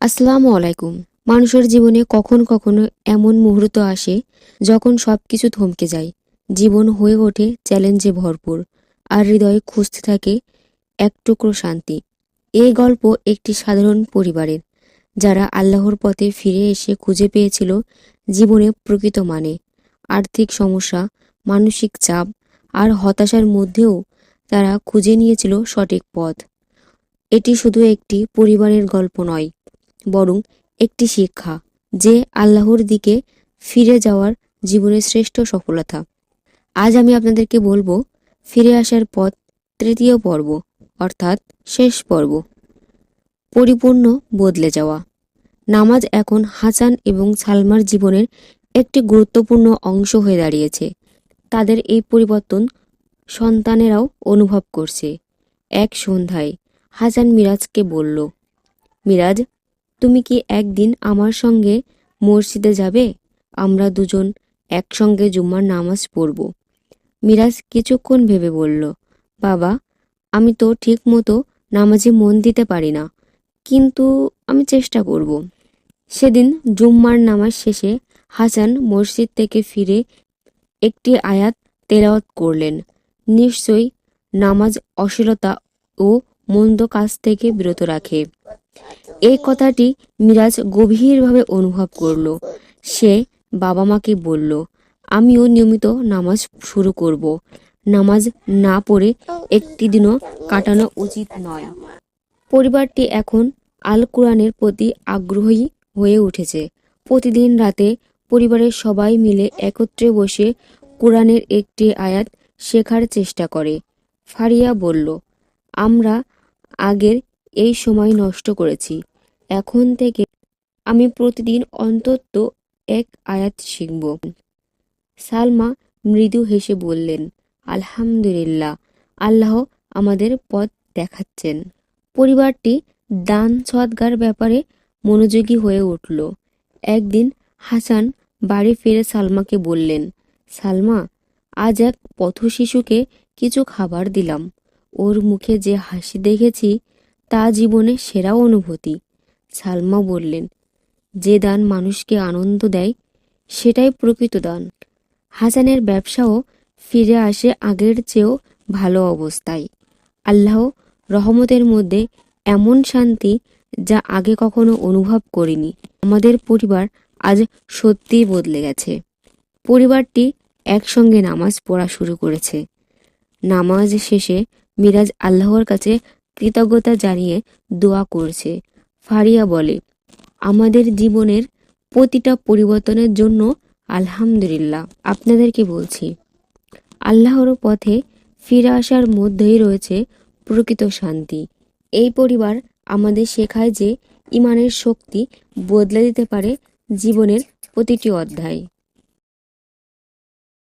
আসসালামু আলাইকুম। মানুষের জীবনে কখন কখনো এমন মুহূর্ত আসে যখন সব কিছু থমকে যায়। জীবন হয়ে ওঠে চ্যালেঞ্জে ভরপুর আর হৃদয়ে খুঁজতে থাকে এক টুকরো শান্তি। এই গল্প একটি সাধারণ পরিবারের, যারা আল্লাহর পথে ফিরে এসে খুঁজে পেয়েছিল জীবনে প্রকৃত মানে। আর্থিক সমস্যা, মানসিক চাপ আর হতাশার মধ্যেও তারা খুঁজে নিয়েছিল সঠিক পথ। এটি শুধু একটি পরিবারের গল্প নয় বরং একটি শিক্ষা যে আল্লাহর দিকে ফিরে যাওয়ার জীবনের শ্রেষ্ঠ সফলতা। আজ আমি আপনাদেরকে বলব, ফিরে আসার পথ তৃতীয় পর্ব, অর্থাৎ শেষ পর্ব। পরিপূর্ণ বদলে যাওয়া। নামাজ এখন হাসান এবং সালমার জীবনের একটি গুরুত্বপূর্ণ অংশ হয়ে দাঁড়িয়েছে। তাদের এই পরিবর্তন সন্তানেরাও অনুভব করছে। এক সন্ধ্যায় হাসান মিরাজকে বলল, মিরাজ তুমি কি একদিন আমার সঙ্গে মসজিদে যাবে? আমরা দুজন একসঙ্গে জুম্মার নামাজ পড়ব। মিরাজ কিছুক্ষণ ভেবে বলল, বাবা, আমি তো ঠিক মতো নামাজে মন দিতে পারি না, কিন্তু আমি চেষ্টা করব। সেদিন জুম্মার নামাজ শেষে হাসান মসজিদ থেকে ফিরে একটি আয়াত তেলাওয়াত করলেন। নিশ্চয়ই নামাজ অশ্লীলতা ও মন্দ কাজ থেকে বিরত রাখে। এই কথাটি মিরাজ গভীরভাবে অনুভব করল। সে বাবা মাকে বলল, আমিও নিয়মিত নামাজ শুরু করব। নামাজ না পড়ে একটি দিনও কাটানো উচিত নয়। পরিবারটি এখন আল কোরআনের প্রতি আগ্রহী হয়ে উঠেছে। প্রতিদিন রাতে পরিবারের সবাই মিলে একত্রে বসে কোরআনের একটি আয়াত শেখার চেষ্টা করে। ফারিয়া বলল, আমরা আগের এই সময় নষ্ট করেছি। এখন থেকে আমি প্রতিদিন অন্তত এক আয়াত শিখব। সালমা মৃদু হেসে বললেন, আলহামদুলিল্লাহ, আল্লাহ আমাদের পথ দেখাচ্ছেন। পরিবারটি দান সদ্গার ব্যাপারে মনোযোগী হয়ে উঠল। একদিন হাসান বাড়ি ফিরে সালমাকে বললেন, সালমা, আজ এক পথশিশুকে কিছু খাবার দিলাম। ওর মুখে যে হাসি দেখেছি তা জীবনে সেরা অনুভূতি। সালমা বললেন, যে দান মানুষকে আনন্দ দেয়, সেটাই প্রকৃত দান। হাসানের ব্যবসাও ফিরে আসে আগের চেয়েও ভালো অবস্থায়। আল্লাহ রহমতের মধ্যে এমন শান্তি যা আগে কখনো অনুভব করিনি। আমাদের পরিবার আজ সত্যিই বদলে গেছে। পরিবারটি একসঙ্গে নামাজ পড়া শুরু করেছে। নামাজ শেষে মিরাজ আল্লাহর কাছে কৃতজ্ঞতা জানিয়ে দোয়া করছে। ফারিয়া বলে, আমাদের জীবনের প্রতিটা পরিবর্তনের জন্য আলহামদুলিল্লাহ। আপনাদেরকে বলছি, আল্লাহর পথে ফিরে আসার মধ্যেই রয়েছে প্রকৃত শান্তি। এই পরিবার আমাদের শেখায় যে ইমানের শক্তি বদলে দিতে পারে জীবনের প্রতিটি অধ্যায়।